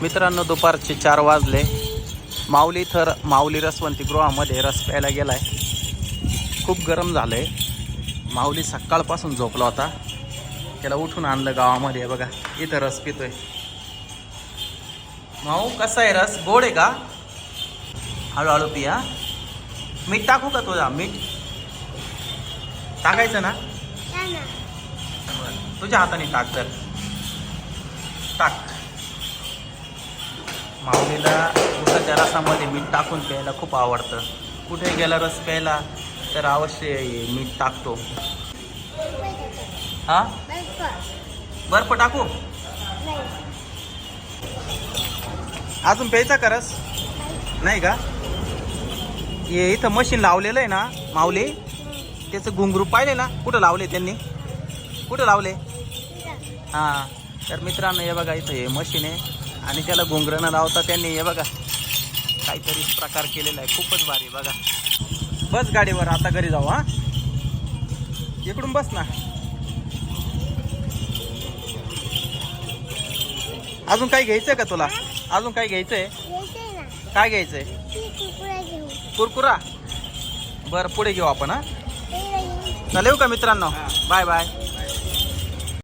मित्रांनो दुपारचे चार वाजले. माऊली थर माऊली रसवंती गृहामध्ये रस प्यायला गेलाय. खूप गरम झालंय. माऊली सकाळपासून झोपला होता. त्याला उठून आणलं गावामध्ये बघा इथं रस पितोय. माऊ कसा आहे रस? गोड आहे का? हळूहळू पिया. मीठ टाकू का तुझा? मीठ? टाकायचं ना. तुझ्या हाताने टाक तर. टाक. माऊलीला उसाच्या रसामध्ये मीठ टाकून प्यायला खूप आवडतं. कुठे गेला रस प्यायला तर अवश्य मीठ टाकतो. हा? बर्फ टाकू? अजून प्यायचा का रस? नाही का? हे इथं मशीन लावलेलं आहे ना माऊली? त्याचं घुंगरू पाहिले ना? कुठं लावले त्यांनी? कुठं लावले? हां तर मित्रांनो हे बघा इथं हे मशीन आहे. आणि त्याला घुंगरं न लावता त्यांनी हे बघा काहीतरी प्रकार केलेला आहे. खूपच भारी बघा. बस गाडीवर आता घरी जाऊ हा? इकडून बस ना. अजून काही घ्यायचंय का तुला? अजून काही घ्यायचंय? काय घ्यायचंय? कुरकुरा? बरं पुढे घेऊ आपण हा? चालेल का मित्रांनो? Bye bye.